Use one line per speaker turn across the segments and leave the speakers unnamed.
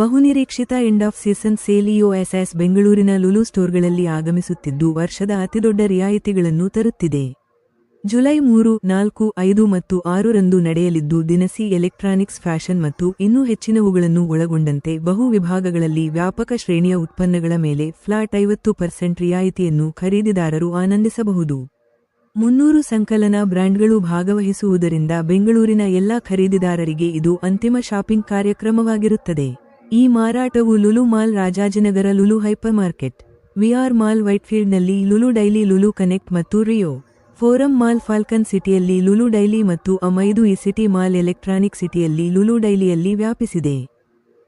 ಬಹುನಿರೀಕ್ಷಿತ end of season sale ಬೆಂಗಳೂರಿನ ಲುಲು ಸ್ಟೋರ್ಗಳಲ್ಲಿ ಆಗಮಿಸುತ್ತಿದ್ದು ವರ್ಷದ ಅತಿದೊಡ್ಡ ರಿಯಾಯಿತಿಗಳನ್ನು ತರುತ್ತಿದೆ. ಜುಲೈ ಮೂರು, ನಾಲ್ಕು, ಐದು ಮತ್ತು ಆರರಂದು ನಡೆಯಲಿದ್ದು ದಿನಸಿ ಎಲೆಕ್ಟ್ರಾನಿಕ್ಸ್, ಫ್ಯಾಷನ್ ಮತ್ತು ಇನ್ನೂ ಹೆಚ್ಚಿನವುಗಳನ್ನು ಒಳಗೊಂಡಂತೆ ಬಹು ವಿಭಾಗಗಳಲ್ಲಿ ವ್ಯಾಪಕ ಶ್ರೇಣಿಯ ಉತ್ಪನ್ನಗಳ ಮೇಲೆ ಫ್ಲಾಟ್ ಐವತ್ತು ಪರ್ಸೆಂಟ್ ರಿಯಾಯಿತಿಯನ್ನು ಖರೀದಿದಾರರು ಆನಂದಿಸಬಹುದು. ಮುನ್ನೂರು ಸಂಕಲನ ಬ್ರ್ಯಾಂಡ್ಗಳು ಭಾಗವಹಿಸುವುದರಿಂದ ಬೆಂಗಳೂರಿನ ಎಲ್ಲಾ ಖರೀದಿದಾರರಿಗೆ ಇದು ಅಂತಿಮ ಶಾಪಿಂಗ್ ಕಾರ್ಯಕ್ರಮವಾಗಿರುತ್ತದೆ. ಈ ಮಾರಾಟವು Lulu mall Rajajinagar Lulu hypermarket VR mall ವೈಟ್ಫೀಲ್ಡ್ನಲ್ಲಿ Lulu daily Lulu connect ಮತ್ತು ರಿಯೋ ಫೋರಂ ಮಾಲ್ ಫಾಲ್ಕನ್ ಸಿಟಿಯಲ್ಲಿ ಲುಲು ಡೈಲಿ ಮತ್ತು ಅಮೈದು ಈ ಸಿಟಿ ಮಾಲ್ ಎಲೆಕ್ಟ್ರಾನಿಕ್ ಸಿಟಿಯಲ್ಲಿ ಲುಲು ಡೈಲಿಯಲ್ಲಿ ವ್ಯಾಪಿಸಿದೆ.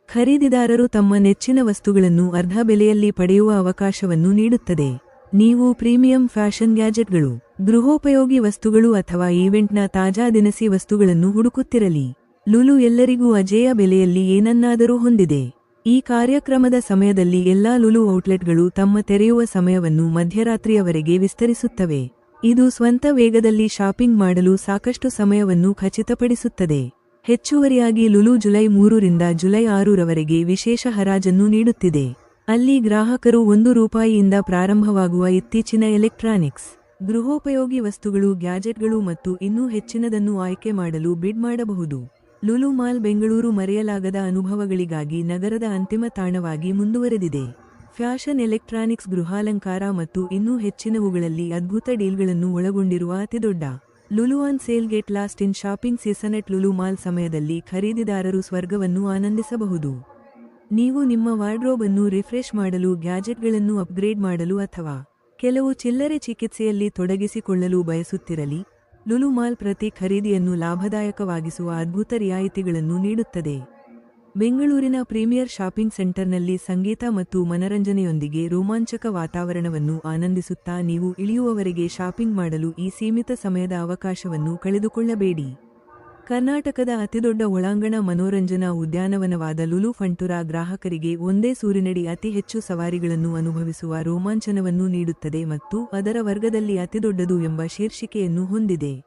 ಖರೀದಿದಾರರು ತಮ್ಮ ನೆಚ್ಚಿನ ವಸ್ತುಗಳನ್ನು ಅರ್ಧ ಬೆಲೆಯಲ್ಲಿ ಪಡೆಯುವ ಅವಕಾಶವನ್ನು ನೀಡುತ್ತದೆ. ನೀವು ಪ್ರೀಮಿಯಂ ಫ್ಯಾಷನ್ ಗ್ಯಾಜೆಟ್ಗಳು, ಗೃಹೋಪಯೋಗಿ ವಸ್ತುಗಳು ಅಥವಾ ಈವೆಂಟ್ನ ತಾಜಾ ದಿನಸಿ ವಸ್ತುಗಳನ್ನು ಹುಡುಕುತ್ತಿರಲಿ. ಲುಲು ಎಲ್ಲರಿಗೂ ಅಜೇಯ ಬೆಲೆಯಲ್ಲಿ ಏನನ್ನಾದರೂ ಹೊಂದಿದೆ. ಈ ಕಾರ್ಯಕ್ರಮದ ಸಮಯದಲ್ಲಿ ಎಲ್ಲಾ ಲುಲು ಔಟ್ಲೆಟ್ಗಳು ತಮ್ಮ ತೆರೆಯುವ ಸಮಯವನ್ನು ಮಧ್ಯರಾತ್ರಿಯವರೆಗೆ ವಿಸ್ತರಿಸುತ್ತವೆ. ಇದು ಸ್ವಂತ ವೇಗದಲ್ಲಿ ಶಾಪಿಂಗ್ ಮಾಡಲು ಸಾಕಷ್ಟು ಸಮಯವನ್ನು ಖಚಿತಪಡಿಸುತ್ತದೆ. ಹೆಚ್ಚುವರಿಯಾಗಿ ಲುಲು ಜುಲೈ ಮೂರರಿಂದ ಜುಲೈ ಆರರವರೆಗೆ ವಿಶೇಷ ಹರಾಜನ್ನು ನೀಡುತ್ತಿದೆ. ಅಲ್ಲಿ ಗ್ರಾಹಕರು ಒಂದು ರೂಪಾಯಿಯಿಂದ ಪ್ರಾರಂಭವಾಗುವ ಇತ್ತೀಚಿನ ಎಲೆಕ್ಟ್ರಾನಿಕ್ಸ್, ಗೃಹೋಪಯೋಗಿ ವಸ್ತುಗಳು, ಗ್ಯಾಜೆಟ್ಗಳು ಮತ್ತು ಇನ್ನೂ ಹೆಚ್ಚಿನದನ್ನು ಆಯ್ಕೆ ಮಾಡಲು ಬಿಡ್ ಮಾಡಬಹುದು. ಲುಲು ಮಾಲ್ ಬೆಂಗಳೂರು ಮರೆಯಲಾಗದ ಅನುಭವಗಳಿಗಾಗಿ ನಗರದ ಅಂತಿಮ ತಾಣವಾಗಿ ಮುಂದುವರೆದಿದೆ. ಫ್ಯಾಷನ್ ಎಲೆಕ್ಟ್ರಾನಿಕ್ಸ್ ಗೃಹಾಲಂಕಾರ ಮತ್ತು ಇನ್ನೂ ಹೆಚ್ಚಿನವುಗಳಲ್ಲಿ ಅದ್ಭುತ ಡೀಲ್ಗಳನ್ನು ಒಳಗೊಂಡಿರುವ ಅತಿದೊಡ್ಡ Lulu on sale get lost in shopping season at Lulu ಸಮಯದಲ್ಲಿ ಖರೀದಿದಾರರು ಸ್ವರ್ಗವನ್ನು ಆನಂದಿಸಬಹುದು. ನೀವು ನಿಮ್ಮ ವಾರ್ಡ್ರೋಬ್ ಅನ್ನು ರಿಫ್ರೆಶ್ ಮಾಡಲು, ಗ್ಯಾಜೆಟ್ಗಳನ್ನು ಅಪ್ಗ್ರೇಡ್ ಮಾಡಲು ಅಥವಾ ಕೆಲವು ಚಿಲ್ಲರೆ ಚಿಕಿತ್ಸೆಯಲ್ಲಿ ತೊಡಗಿಸಿಕೊಳ್ಳಲು ಬಯಸುತ್ತಿರಲಿ. ಲುಲು ಮಾಲ್ ಪ್ರತಿ ಖರೀದಿಯನ್ನು ಲಾಭದಾಯಕವಾಗಿಸುವ ಅದ್ಭುತ ರಿಯಾಯಿತಿಗಳನ್ನು ನೀಡುತ್ತದೆ. ಬೆಂಗಳೂರಿನ ಪ್ರೀಮಿಯರ್ ಶಾಪಿಂಗ್ ಸೆಂಟರ್ನಲ್ಲಿ ಸಂಗೀತ ಮತ್ತು ಮನರಂಜನೆಯೊಂದಿಗೆ ರೋಮಾಂಚಕ ವಾತಾವರಣವನ್ನು ಆನಂದಿಸುತ್ತಾ ನೀವು ಇಳಿಯುವವರೆಗೆ ಶಾಪಿಂಗ್ ಮಾಡಲು ಈ ಸೀಮಿತ ಸಮಯದ ಅವಕಾಶವನ್ನು ಕಳೆದುಕೊಳ್ಳಬೇಡಿ. ಕರ್ನಾಟಕದ ಅತಿದೊಡ್ಡ ಒಳಾಂಗಣ ಮನೋರಂಜನಾ ಉದ್ಯಾನವನವಾದ ಲುಲು ಫಂಟುರಾ ಗ್ರಾಹಕರಿಗೆ ಒಂದೇ ಸೂರಿನಡಿ ಅತಿ ಹೆಚ್ಚು ಸವಾರಿಗಳನ್ನು ಅನುಭವಿಸುವ ರೋಮಾಂಚನವನ್ನು ನೀಡುತ್ತದೆ ಮತ್ತು ಅದರ ವರ್ಗದಲ್ಲಿ ಅತಿದೊಡ್ಡದು ಎಂಬ ಶೀರ್ಷಿಕೆಯನ್ನು ಹೊಂದಿದೆ.